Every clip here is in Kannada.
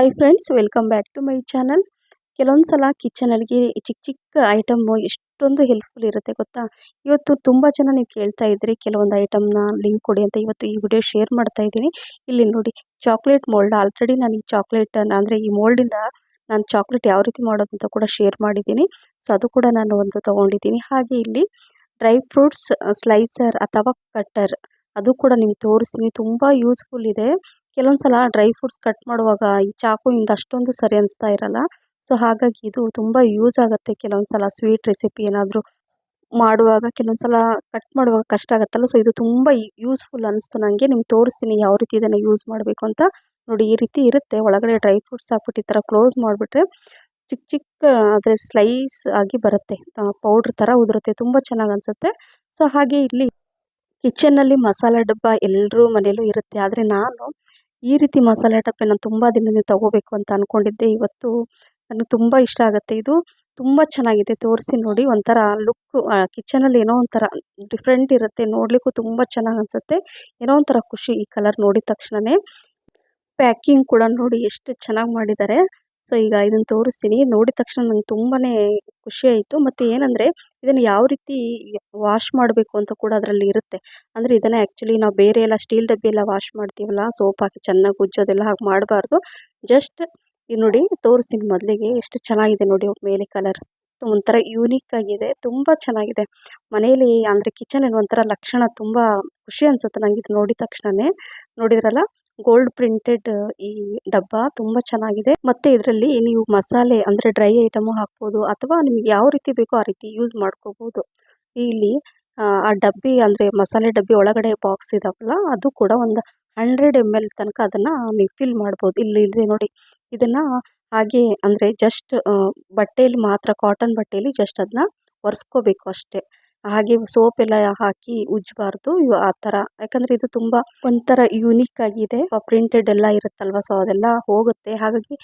Hi friends welcome back to my channel ಕೆಲವೊಂದು ಸಲ ಕಿಚನಲ್ಲಿ ಚಿಕ್ಕ ಚಿಕ್ಕ ಐಟಮ್ಮು ಎಷ್ಟೊಂದು ಹೆಲ್ಪ್ಫುಲ್ ಇರುತ್ತೆ ಗೊತ್ತಾ? ಇವತ್ತು ತುಂಬ ಜನ ನೀವು ಕೇಳ್ತಾ ಇದ್ರಿ ಕೆಲವೊಂದು ಐಟಮ್ನ ಲಿಂಕ್ ಕೊಡಿ ಅಂತ ಇವತ್ತು ಈ ವಿಡಿಯೋ ಶೇರ್ ಮಾಡ್ತಾ ಇದ್ದೀನಿ. ಇಲ್ಲಿ ನೋಡಿ ಚಾಕ್ಲೇಟ್ ಮೋಲ್ಡ್ ಆಲ್ರೆಡಿ ನಾನು ಈ ಚಾಕ್ಲೇಟ್ ಅಂದರೆ ಈ ಮೋಲ್ಡಿಂದ ನಾನು ಚಾಕ್ಲೇಟ್ ಯಾವ ರೀತಿ ಮಾಡೋದು ಅಂತ ಕೂಡ ಶೇರ್ ಮಾಡಿದ್ದೀನಿ. ಸೊ ಅದು ಕೂಡ ನಾನು ಒಂದು ತೊಗೊಂಡಿದ್ದೀನಿ. ಹಾಗೆ ಇಲ್ಲಿ ಡ್ರೈ ಫ್ರೂಟ್ಸ್ ಸ್ಲೈಸರ್ ಅಥವಾ ಕಟ್ಟರ್ ಅದು ಕೂಡ ನಿಮ್ಗೆ ತೋರಿಸ್ತೀನಿ. ತುಂಬ ಯೂಸ್ಫುಲ್ ಇದೆ. ಕೆಲವೊಂದು ಸಲ ಡ್ರೈ ಫ್ರೂಟ್ಸ್ ಕಟ್ ಮಾಡುವಾಗ ಈ ಚಾಕುಯಿಂದ ಅಷ್ಟೊಂದು ಸರಿ ಅನಿಸ್ತಾ ಇರಲ್ಲ. ಸೊ, ಹಾಗಾಗಿ ಇದು ತುಂಬ ಯೂಸ್ ಆಗುತ್ತೆ ಕೆಲವೊಂದು ಸಲ ಸ್ವೀಟ್ ರೆಸಿಪಿ ಏನಾದರೂ ಮಾಡುವಾಗ ಕೆಲವೊಂದು ಸಲ ಕಟ್ ಮಾಡುವಾಗ ಕಷ್ಟ ಆಗುತ್ತಲ್ಲ. ಸೊ, ಇದು ತುಂಬ ಯೂಸ್ಫುಲ್ ಅನಿಸ್ತು ನನಗೆ ನಿಮ್ಗೆ ತೋರಿಸ್ತೀನಿ ಯಾವ ರೀತಿ ಇದನ್ನು ಯೂಸ್ ಮಾಡಬೇಕು ಅಂತ. ನೋಡಿ, ಈ ರೀತಿ ಇರುತ್ತೆ. ಒಳಗಡೆ ಡ್ರೈ ಫ್ರೂಟ್ಸ್ ಹಾಕ್ಬಿಟ್ಟು ಈ ಥರ ಕ್ಲೋಸ್ ಮಾಡಿಬಿಟ್ರೆ ಚಿಕ್ಕ ಚಿಕ್ಕ ಆದರೆ ಸ್ಲೈಸ್ ಆಗಿ ಬರುತ್ತೆ. ಪೌಡ್ರ್ ಥರ ಉದುರುತ್ತೆ. ತುಂಬ ಚೆನ್ನಾಗಿ ಅನಿಸುತ್ತೆ. ಸೊ, ಹಾಗೆ ಇಲ್ಲಿ ಕಿಚನ್ನಲ್ಲಿ ಮಸಾಲೆ ಡಬ್ಬ ಎಲ್ಲರೂ ಮನೆಯಲ್ಲೂ ಇರುತ್ತೆ. ಆದರೆ ನಾನು ಈ ರೀತಿ ಮಸಾಲೆ ಟಪ್ಪೆ ನಾನು ತುಂಬ ದಿನದಿಂದ ತಗೋಬೇಕು ಅಂತ ಅಂದ್ಕೊಂಡಿದ್ದೆ ಇವತ್ತು ನನಗೆ ತುಂಬ ಇಷ್ಟ ಆಗುತ್ತೆ. ಇದು ತುಂಬ ಚೆನ್ನಾಗಿದೆ. ತೋರಿಸಿ ನೋಡಿ. ಒಂಥರ ಲುಕ್ಕು ಕಿಚನಲ್ಲಿ ಏನೋ ಒಂಥರ ಡಿಫ್ರೆಂಟ್ ಇರುತ್ತೆ. ನೋಡಲಿಕ್ಕೂ ತುಂಬ ಚೆನ್ನಾಗಿ ಅನಿಸುತ್ತೆ. ಏನೋ ಒಂಥರ ಖುಷಿ ಈ ಕಲರ್ ನೋಡಿದ ತಕ್ಷಣವೇ ಪ್ಯಾಕಿಂಗ್ ಕೂಡ ನೋಡಿ ಎಷ್ಟು ಚೆನ್ನಾಗಿ ಮಾಡಿದ್ದಾರೆ. ಸೊ, ಈಗ ಇದನ್ನು ತೋರಿಸ್ತೀನಿ. ನೋಡಿದ ತಕ್ಷಣ ನಂಗೆ ತುಂಬಾ ಖುಷಿ ಆಯಿತು. ಮತ್ತು ಏನಂದರೆ, ಇದನ್ನು ಯಾವ ರೀತಿ ವಾಶ್ ಮಾಡಬೇಕು ಅಂತ ಕೂಡ ಅದರಲ್ಲಿ ಇರುತ್ತೆ. ಅಂದರೆ ಇದನ್ನು ಆ್ಯಕ್ಚುಲಿ ನಾವು ಬೇರೆ ಎಲ್ಲ ಸ್ಟೀಲ್ ಡಬ್ಬಿ ಎಲ್ಲ ವಾಶ್ ಮಾಡ್ತೀವಲ್ಲ, ಸೋಪ್ ಹಾಕಿ ಚೆನ್ನಾಗಿ ಉಜ್ಜೋದೆಲ್ಲ ಹಾಗೆ ಮಾಡಬಾರ್ದು. ಜಸ್ಟ್ ಇದು ನೋಡಿ, ತೋರಿಸ್ತೀನಿ ಮೊದಲಿಗೆ ಎಷ್ಟು ಚೆನ್ನಾಗಿದೆ ನೋಡಿ ಮೇಲೆ ಕಲರ್ ಒಂಥರ ಯೂನಿಕ್ ಆಗಿದೆ. ತುಂಬ ಚೆನ್ನಾಗಿದೆ. ಮನೆಯಲ್ಲಿ ಅಂದರೆ ಕಿಚನಲ್ಲಿ ಒಂಥರ ಲಕ್ಷಣ ತುಂಬ ಖುಷಿ ಅನಿಸುತ್ತೆ ನಂಗೆ ಇದು ನೋಡಿದ ತಕ್ಷಣವೇ ನೋಡಿದ್ರಲ್ಲ? ಗೋಲ್ಡ್ ಪ್ರಿಂಟೆಡ್ ಈ ಡಬ್ಬ ತುಂಬಾ ಚೆನ್ನಾಗಿದೆ. ಮತ್ತೆ ಇದರಲ್ಲಿ ನೀವು ಮಸಾಲೆ ಅಂದ್ರೆ ಡ್ರೈ ಐಟಮ್ ಹಾಕ್ಬೋದು ಅಥವಾ ನಿಮಗೆ ಯಾವ ರೀತಿ ಬೇಕೋ ಆ ರೀತಿ ಯೂಸ್ ಮಾಡ್ಕೋಬಹುದು ಇಲ್ಲಿ, ಆ ಡಬ್ಬಿ ಅಂದ್ರೆ ಮಸಾಲೆ ಡಬ್ಬಿ ಒಳಗಡೆ ಬಾಕ್ಸ್ ಇದಾವಲ್ಲ, ಅದು ಕೂಡ ಒಂದು ಹಂಡ್ರೆಡ್ ಎಂ ಎಲ್ ತನಕ ಅದನ್ನ ನೀವು ಫಿಲ್ ಮಾಡ್ಬೋದು. ಇಲ್ಲಿ ನೋಡಿ, ಇದನ್ನ ಹಾಗೆ ಅಂದ್ರೆ ಜಸ್ಟ್ ಬಟ್ಟೆಯಲ್ಲಿ ಮಾತ್ರ ಕಾಟನ್ ಬಟ್ಟೆಯಲ್ಲಿ ಜಸ್ಟ್ ಅದನ್ನ ಒರೆಸ್ಕೋಬೇಕು ಅಷ್ಟೇ. ಹಾಗೆ ಸೋಪ್ ಎಲ್ಲ ಹಾಕಿ ಉಜ್ಜಬಾರ್ದು ಆ ತರ ಯಾಕಂದ್ರೆ ಇದು ತುಂಬಾ ಒಂಥರ ಯೂನಿಕ್ ಆಗಿದೆ. ಪ್ರಿಂಟೆಡ್ ಎಲ್ಲ ಇರುತ್ತಲ್ವ ಸೊ ಅದೆಲ್ಲ ಹೋಗುತ್ತೆ. ಹಾಗಾಗಿ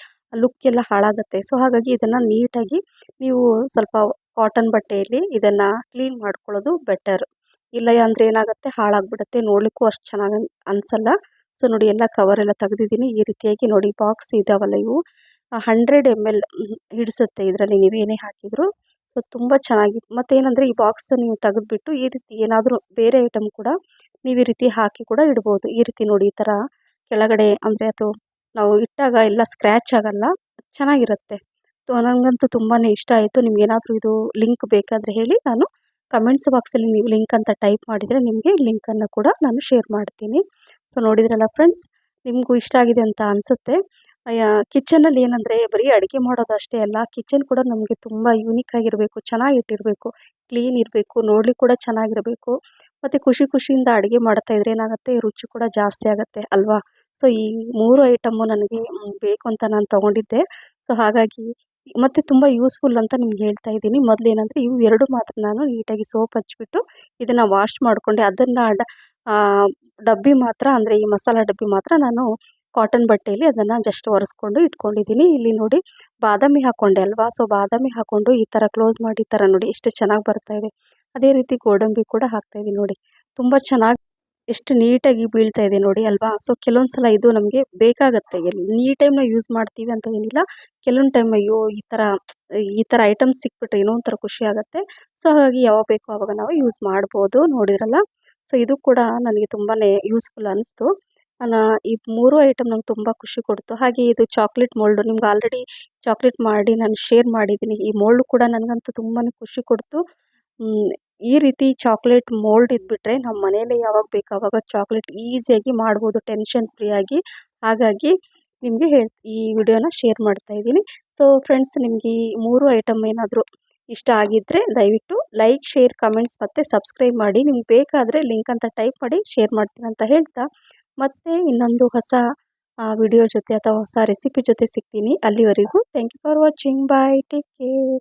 ಲುಕ್ ಎಲ್ಲ ಹಾಳಾಗುತ್ತೆ. ಸೊ ಹಾಗಾಗಿ ಇದನ್ನ ನೀಟಾಗಿ ನೀವು ಸ್ವಲ್ಪ ಕಾಟನ್ ಬಟ್ಟೆಯಲ್ಲಿ ಇದನ್ನ ಕ್ಲೀನ್ ಮಾಡ್ಕೊಳ್ಳೋದು ಬೆಟರ್ ಇಲ್ಲ ಅಂದ್ರೆ ಏನಾಗುತ್ತೆ, ಹಾಳಾಗ್ಬಿಡುತ್ತೆ. ನೋಡ್ಲಿಕ್ಕೂ ಅಷ್ಟು ಚೆನ್ನಾಗಿ ಅನ್ಸಲ್ಲ. ಸೊ ನೋಡಿ, ಎಲ್ಲ ಕವರ್ ಎಲ್ಲ ತೆಗೆದಿದ್ದೀನಿ. ಈ ರೀತಿಯಾಗಿ ನೋಡಿ ಬಾಕ್ಸ್ ಇದಾವಲ್ಲ ಇವು. ಹಂಡ್ರೆಡ್ ಎಂ ಎಲ್ ಹಿಡಿಸುತ್ತೆ ಇದರಲ್ಲಿ ನೀವೇನೇ ಹಾಕಿದ್ರು. ಸೊ, ತುಂಬ ಚೆನ್ನಾಗಿತ್ತು ಮತ್ತು ಏನಂದರೆ ಈ ಬಾಕ್ಸ್ ನೀವು ತೆಗೆದ್ಬಿಟ್ಟು ಈ ರೀತಿ ಏನಾದರೂ ಬೇರೆ ಐಟಮ್ ಕೂಡ ನೀವು ಈ ರೀತಿ ಹಾಕಿ ಕೂಡ ಇಡ್ಬೋದು. ಈ ರೀತಿ ನೋಡಿ, ಈ ಥರ ಕೆಳಗಡೆ ಅಂದರೆ ಅದು ನಾವು ಇಟ್ಟಾಗ ಎಲ್ಲ ಸ್ಕ್ರ್ಯಾಚ್ ಆಗಲ್ಲ, ಚೆನ್ನಾಗಿರುತ್ತೆ. ಸೊ ನನಗಂತೂ ತುಂಬಾ ಇಷ್ಟ ಆಯಿತು. ನಿಮ್ಗೇನಾದರೂ ಇದು ಲಿಂಕ್ ಬೇಕಾದರೆ ಹೇಳಿ, ನಾನು ಕಮೆಂಟ್ಸ್ ಬಾಕ್ಸಲ್ಲಿ ನೀವು ಲಿಂಕ್ ಅಂತ ಟೈಪ್ ಮಾಡಿದರೆ ನಿಮಗೆ ಲಿಂಕನ್ನು ಕೂಡ ನಾನು ಶೇರ್ ಮಾಡ್ತೀನಿ. ಸೊ, ನೋಡಿದ್ರಲ್ಲ ಫ್ರೆಂಡ್ಸ್ ನಿಮಗೂ ಇಷ್ಟ ಆಗಿದೆ ಅಂತ ಅನಿಸುತ್ತೆ. ಕಿಚನಲ್ಲಿ ಏನಂದರೆ ಬರೀ ಅಡುಗೆ ಮಾಡೋದು ಅಷ್ಟೇ ಅಲ್ಲ, ಕಿಚನ್ ಕೂಡ ನಮಗೆ ತುಂಬ ಯೂನಿಕ್ ಆಗಿರಬೇಕು, ಚೆನ್ನಾಗಿಟ್ಟಿರಬೇಕು. ಕ್ಲೀನ್ ಇರಬೇಕು ನೋಡ್ಲಿಕ್ಕೆ ಕೂಡ ಚೆನ್ನಾಗಿರಬೇಕು. ಮತ್ತು ಖುಷಿ ಖುಷಿಯಿಂದ ಅಡುಗೆ ಮಾಡ್ತಾ ಇದ್ರೆ ಏನಾಗುತ್ತೆ, ರುಚಿ ಕೂಡ ಜಾಸ್ತಿ ಆಗುತ್ತೆ ಅಲ್ವಾ? ಸೊ ಈ ಮೂರು ಐಟಮ್ಮು ನನಗೆ ಬೇಕು ಅಂತ ನಾನು ತೊಗೊಂಡಿದ್ದೆ. ಸೊ ಹಾಗಾಗಿ ಮತ್ತು ತುಂಬ ಯೂಸ್ಫುಲ್ ಅಂತ ನಿಮ್ಗೆ ಹೇಳ್ತಾ ಇದ್ದೀನಿ. ಮೊದಲು ಏನಂದರೆ ಇವು ಎರಡು ಮಾತ್ರ ನಾನು ನೀಟಾಗಿ ಸೋಪ್ ಹಚ್ಬಿಟ್ಟು ಇದನ್ನು ವಾಶ್ ಮಾಡಿಕೊಂಡೆ. ಅದನ್ನು ಡಬ್ಬಿ ಮಾತ್ರ ಅಂದರೆ ಈ ಮಸಾಲ ಡಬ್ಬಿ ಮಾತ್ರ ನಾನು ಕಾಟನ್ ಬಟ್ಟೆಯಲ್ಲಿ ಅದನ್ನು ಜಸ್ಟ್ ಒರೆಸ್ಕೊಂಡು ಇಟ್ಕೊಂಡಿದ್ದೀನಿ. ಇಲ್ಲಿ ನೋಡಿ ಬಾದಾಮಿ ಹಾಕ್ಕೊಂಡೆ ಅಲ್ವಾ? ಸೊ ಬಾದಾಮಿ ಹಾಕ್ಕೊಂಡು ಈ ಥರ ಕ್ಲೋಸ್ ಮಾಡಿ ಈ ಥರ ನೋಡಿ ಎಷ್ಟು ಚೆನ್ನಾಗಿ ಬರ್ತಾ ಇದೆ. ಅದೇ ರೀತಿ ಗೋಡಂಬಿ ಕೂಡ ಹಾಕ್ತಾ ಇದ್ದೀನಿ ನೋಡಿ. ತುಂಬ ಚೆನ್ನಾಗಿ ಎಷ್ಟು ನೀಟಾಗಿ ಬೀಳ್ತಾ ಇದೆ ನೋಡಿ ಅಲ್ವಾ? ಸೊ ಕೆಲವೊಂದು ಸಲ ಇದು ನಮಗೆ ಬೇಕಾಗುತ್ತೆ. ಎಲ್ಲಿ ನೀ ಟೈಮ್ನ ಯೂಸ್ ಮಾಡ್ತೀವಿ ಅಂತ ಏನಿಲ್ಲ. ಕೆಲವೊಂದು ಟೈಮ್ ಅಯ್ಯೋ, ಈ ಥರ ಈ ಥರ ಐಟಮ್ಸ್ ಸಿಕ್ಬಿಟ್ರೆ ಏನೋ ಒಂಥರ ಖುಷಿ ಆಗುತ್ತೆ. ಸೊ ಹಾಗಾಗಿ ಯಾವಾಗ ಬೇಕೋ ಆವಾಗ ನಾವು ಯೂಸ್ ಮಾಡ್ಬೋದು ನೋಡಿದ್ರಲ್ಲ ಸೊ ಇದು ಕೂಡ ನನಗೆ ತುಂಬಾ ಯೂಸ್ಫುಲ್ ಅನಿಸ್ತು. ನಾನು ಈ ಮೂರು ಐಟಮ್ ನಂಗೆ ತುಂಬ ಖುಷಿ ಕೊಡ್ತು. ಹಾಗೆ ಇದು ಚಾಕ್ಲೇಟ್ ಮೋಲ್ಡು. ನಿಮ್ಗೆ ಆಲ್ರೆಡಿ ಚಾಕ್ಲೇಟ್ ಮಾಡಿ ನಾನು ಶೇರ್ ಮಾಡಿದ್ದೀನಿ ಈ ಮೋಲ್ಡು ಕೂಡ ನನಗಂತೂ ತುಂಬಾ ಖುಷಿ ಕೊಡ್ತು. ಈ ರೀತಿ ಚಾಕ್ಲೇಟ್ ಮೋಲ್ಡ್ ಇದ್ಬಿಟ್ರೆ ನಮ್ಮ ಮನೇಲಿ ಯಾವಾಗ ಬೇಕು ಆವಾಗ ಚಾಕ್ಲೇಟ್ ಈಸಿಯಾಗಿ ಮಾಡ್ಬೋದು, ಟೆನ್ಷನ್ ಫ್ರೀ ಆಗಿ. ಹಾಗಾಗಿ ನಿಮಗೆ ಹೇಳ್, ಈ ವಿಡಿಯೋನ ಶೇರ್ ಮಾಡ್ತಾ ಇದ್ದೀನಿ. ಸೊ, ಫ್ರೆಂಡ್ಸ್, ನಿಮಗೆ ಈ ಮೂರು ಐಟಮ್ ಏನಾದರೂ ಇಷ್ಟ ಆಗಿದ್ದರೆ ದಯವಿಟ್ಟು ಲೈಕ್, ಶೇರ್, ಕಮೆಂಟ್ಸ್ ಮತ್ತು ಸಬ್ಸ್ಕ್ರೈಬ್ ಮಾಡಿ. ನಿಮ್ಗೆ ಬೇಕಾದರೆ ಲಿಂಕ್ ಅಂತ ಟೈಪ್ ಮಾಡಿ, ಶೇರ್ ಮಾಡ್ತೀನಿ ಅಂತ ಹೇಳ್ತಾ. ಮತ್ತೆ ಇನ್ನೊಂದು ಹೊಸ ವಿಡಿಯೋ ಜೊತೆ ಅಥವಾ ಹೊಸ ರೆಸಿಪಿ ಜೊತೆ ಸಿಗ್ತೀನಿ ಅಲ್ಲಿವರೆಗೂ. Thank you for watching bye take care